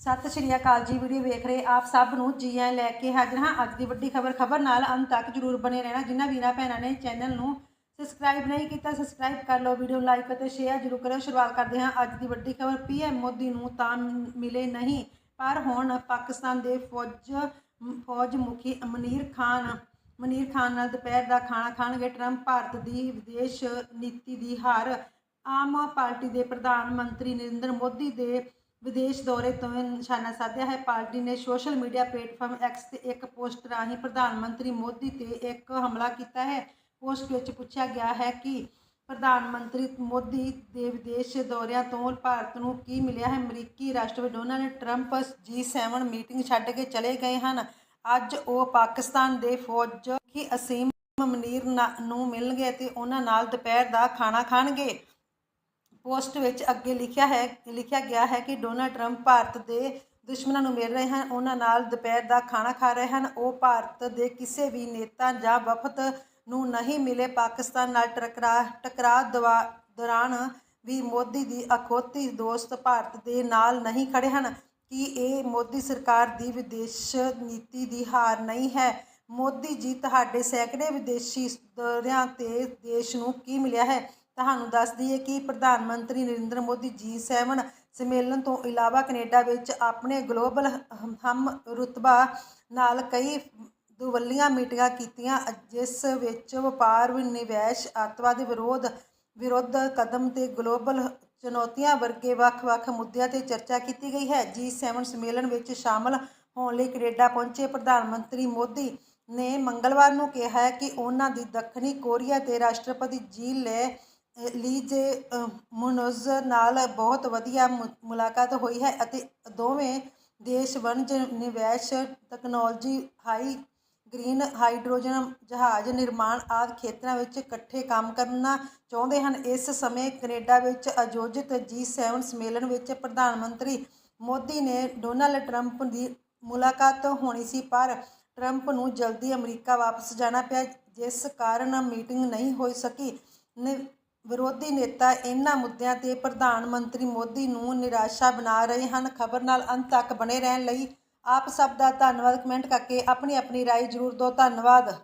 ਸਤਿ ਸ਼੍ਰੀ ਅਕਾਲ ਜੀ, ਵੀਡੀਓ ਵੇਖ ਰਹੇ ਆਪ ਸਭ ਨੂੰ ਜੀ ਆਇਆਂ ਲੈ ਕੇ ਹਾਜ਼ਰ ਹਾਂ। ਅੱਜ ਦੀ ਵੱਡੀ ਖਬਰ ਖਬਰ ਨਾਲ ਅੰਤ ਤੱਕ ਜਰੂਰ ਬਣੇ ਰਹਿਣਾ। ਜਿਨ੍ਹਾਂ ਵੀਰਾਂ ਭੈਣਾਂ ਨੇ ਚੈਨਲ ਨੂੰ ਸਬਸਕ੍ਰਾਈਬ ਨਹੀਂ ਕੀਤਾ, ਸਬਸਕ੍ਰਾਈਬ ਕਰ ਲਓ, ਵੀਡੀਓ ਲਾਈਕ ਅਤੇ ਸ਼ੇਅਰ ਜਰੂਰ ਕਰੋ ਸ਼ੁਰੂਆਤ ਕਰਦੇ ਹਾਂ ਅੱਜ ਦੀ ਵੱਡੀ ਖਬਰ। ਪੀਐਮ ਮੋਦੀ ਨੂੰ ਤਾਂ ਮਿਲੇ ਨਹੀਂ, ਪਰ ਹੁਣ ਪਾਕਿਸਤਾਨ ਦੇ ਫੌਜ ਫੌਜ ਮੁਖੀ ਮਨੀਰ ਖਾਨ ਮਨੀਰ ਖਾਨ ਨਾਲ ਦੁਪਹਿਰ ਦਾ ਖਾਣਾ ਖਾਣਗੇ ਟਰੰਪ। ਭਾਰਤ ਦੀ ਵਿਦੇਸ਼ ਨੀਤੀ ਦੀ ਹਾਰ ਆਮ ਪਾਰਟੀ ਦੇ ਪ੍ਰਧਾਨ ਮੰਤਰੀ ਨਰਿੰਦਰ ਮੋਦੀ ਦੇ ਵਿਦੇਸ਼ ਦੌਰੇ ਤੋਂ ਨਿਸ਼ਾਨਾ ਸਾਧਿਆ ਹੈ। ਪਾਰਟੀ ਨੇ ਸੋਸ਼ਲ ਮੀਡੀਆ ਪਲੇਟਫਾਰਮ ਐਕਸ ਤੇ ਇੱਕ ਪੋਸਟ ਰਾਹੀਂ ਪ੍ਰਧਾਨ ਮੰਤਰੀ ਮੋਦੀ ਤੇ ਇੱਕ ਹਮਲਾ ਕੀਤਾ ਹੈ। ਪੋਸਟ ਵਿੱਚ ਪੁੱਛਿਆ ਗਿਆ ਹੈ ਕਿ ਪ੍ਰਧਾਨ ਮੰਤਰੀ ਮੋਦੀ ਦੇ ਵਿਦੇਸ਼ ਦੌਰਿਆਂ ਤੋਂ ਭਾਰਤ ਨੂੰ ਕੀ ਮਿਲਿਆ ਹੈ? ਅਮਰੀਕੀ ਰਾਸ਼ਟਰਪਤੀ ਡੋਨਾਲਡ ਟਰੰਪ G7 ਮੀਟਿੰਗ ਛੱਡ ਕੇ ਚਲੇ ਗਏ ਹਨ। ਅੱਜ ਉਹ ਪਾਕਿਸਤਾਨ ਦੇ ਫੌਜ ਕੀ ਅਸੀਮ ਮਨੀਰ ਨਾ- ਨੂੰ ਮਿਲਣਗੇ ਤੇ ਉਹਨਾਂ ਨਾਲ ਦੁਪਹਿਰ ਦਾ ਖਾਣਾ ਖਾਣਗੇ। ਪੋਸਟ ਵਿੱਚ ਅੱਗੇ ਲਿਖਿਆ ਹੈ, ਲਿਖਿਆ ਗਿਆ ਹੈ ਕਿ ਡੋਨਾਲਡ ਟਰੰਪ ਭਾਰਤ ਦੇ ਦੁਸ਼ਮਣਾਂ ਨੂੰ ਮਿਲ ਰਹੇ ਹਨ, ਉਹਨਾਂ ਨਾਲ ਦੁਪਹਿਰ ਦਾ ਖਾਣਾ ਖਾ ਰਹੇ ਹਨ। ਉਹ ਭਾਰਤ ਦੇ ਕਿਸੇ ਵੀ ਨੇਤਾ ਜਾਂ ਵਫਦ ਨੂੰ ਨਹੀਂ ਮਿਲੇ। ਪਾਕਿਸਤਾਨ ਨਾਲ ਟਕਰਾ, ਟਕਰਾਅ ਦਵਾ- ਦੌਰਾਨ ਵੀ ਮੋਦੀ ਦੀ ਅਖੌਤੀ ਦੋਸਤ ਭਾਰਤ ਦੇ ਨਾਲ ਨਹੀਂ ਖੜੇ ਹਨ ਕਿ ਇਹ ਮੋਦੀ ਸਰਕਾਰ ਦੀ ਵਿਦੇਸ਼ ਨੀਤੀ ਦੀ ਹਾਰ ਨਹੀਂ ਹੈ। ਮੋਦੀ ਜੀ, ਤੁਹਾਡੇ ਸੈਂਕੜੇ ਵਿਦੇਸ਼ੀ ਦੌਰਿਆਂ ਤੇ ਦੇਸ਼ ਨੂੰ ਕੀ ਮਿਲਿਆ ਹੈ? ਤੁਹਾਨੂੰ ਦੱਸ ਦਈਏ ਕਿ ਪ੍ਰਧਾਨ ਮੰਤਰੀ ਨਰਿੰਦਰ ਮੋਦੀ G7 ਸੰਮੇਲਨ ਤੋਂ ਇਲਾਵਾ ਕੈਨੇਡਾ ਵਿੱਚ ਆਪਣੇ ਗਲੋਬਲ ਹਮ- ਹਮ ਰੁਤਬਾ ਨਾਲ ਕਈ ਦੁਵੱਲੀਆਂ ਮੀਟਿੰਗਾਂ ਕੀਤੀਆਂ, ਜਿਸ ਵਿੱਚ ਵਪਾਰ ਨਿਵੇਸ਼ ਅੱਤਵਾਦ ਦੇ ਵਿਰੋਧ, ਵਿਰੁੱਧ ਕਦਮ ਤੇ ਗਲੋਬਲ ਚੁਣੌਤੀਆਂ ਵਰਗੇ ਵੱਖ-ਵੱਖ ਮੁੱਦਿਆਂ ਤੇ ਚਰਚਾ ਕੀਤੀ ਗਈ ਹੈ। G7 ਸੰਮੇਲਨ ਵਿੱਚ ਸ਼ਾਮਲ ਹੋਣ ਲਈ ਕੈਨੇਡਾ ਪਹੁੰਚੇ ਪ੍ਰਧਾਨ ਮੰਤਰੀ ਮੋਦੀ ਨੇ ਮੰਗਲਵਾਰ ਨੂੰ ਕਿਹਾ ਹੈ ਕਿ ਉਹਨਾਂ ਦੀ ਦੱਖਣੀ ਕੋਰੀਆ ਦੇ ਰਾਸ਼ਟਰਪਤੀ ਜੀ ਲੈ ਲੀ ਜੇ ਅ, ਮੁਨੋਜ਼ ਨਾਲ ਬਹੁਤ ਵਧੀਆ ਮੁ- ਮੁਲਾਕਾਤ ਹੋਈ ਹੈ ਅਤੇ ਦੋਵੇਂ ਦੇਸ਼ ਵਣਜ ਨਿਵੇਸ਼ ਤਕਨਾਲੋਜੀ ਹਾਈ ਗ੍ਰੀਨ ਹਾਈਡਰੋਜਨ ਜਹਾਜ਼ ਨਿਰਮਾਣ ਆਦਿ ਖੇਤਰਾਂ ਵਿੱਚ ਇਕੱਠੇ ਕੰਮ ਕਰਨਾ ਚਾਹੁੰਦੇ ਹਨ। ਇਸ ਸਮੇਂ ਕੈਨੇਡਾ ਵਿੱਚ ਆਯੋਜਿਤ G7 ਸੰਮੇਲਨ ਵਿੱਚ ਪ੍ਰਧਾਨ ਮੰਤਰੀ ਮੋਦੀ ਨੇ ਡੋਨਾਲਡ ਟਰੰਪ ਦੀ ਮੁਲਾਕਾਤ ਹੋਣੀ ਸੀ ਪਰ ਟਰੰਪ ਨੂੰ ਜਲਦੀ ਅਮਰੀਕਾ ਵਾਪਸ ਜਾਣਾ ਪਿਆ ਜਿਸ ਕਾਰਨ ਮੀਟਿੰਗ ਨਹੀਂ ਹੋ ਸਕੀ। ਨਿ- ਵਿਰੋਧੀ ਨੇਤਾ ਇਹਨਾਂ ਮੁੱਦਿਆਂ ਤੇ ਪ੍ਰਧਾਨ ਮੰਤਰੀ ਮੋਦੀ ਨੂੰ ਨਿਰਾਸ਼ਾ ਬਣਾ ਰਹੇ ਹਨ। ਖਬਰ ਨਾਲ ਅੰਤ ਤੱਕ ਬਣੇ ਰਹਿਣ ਲਈ ਆਪ ਸਭ ਦਾ ਧੰਨਵਾਦ। ਕਮੈਂਟ ਕਰਕੇ ਆਪਣੀ ਆਪਣੀ ਰਾਏ ਜ਼ਰੂਰ ਦਿਓ। ਧੰਨਵਾਦ।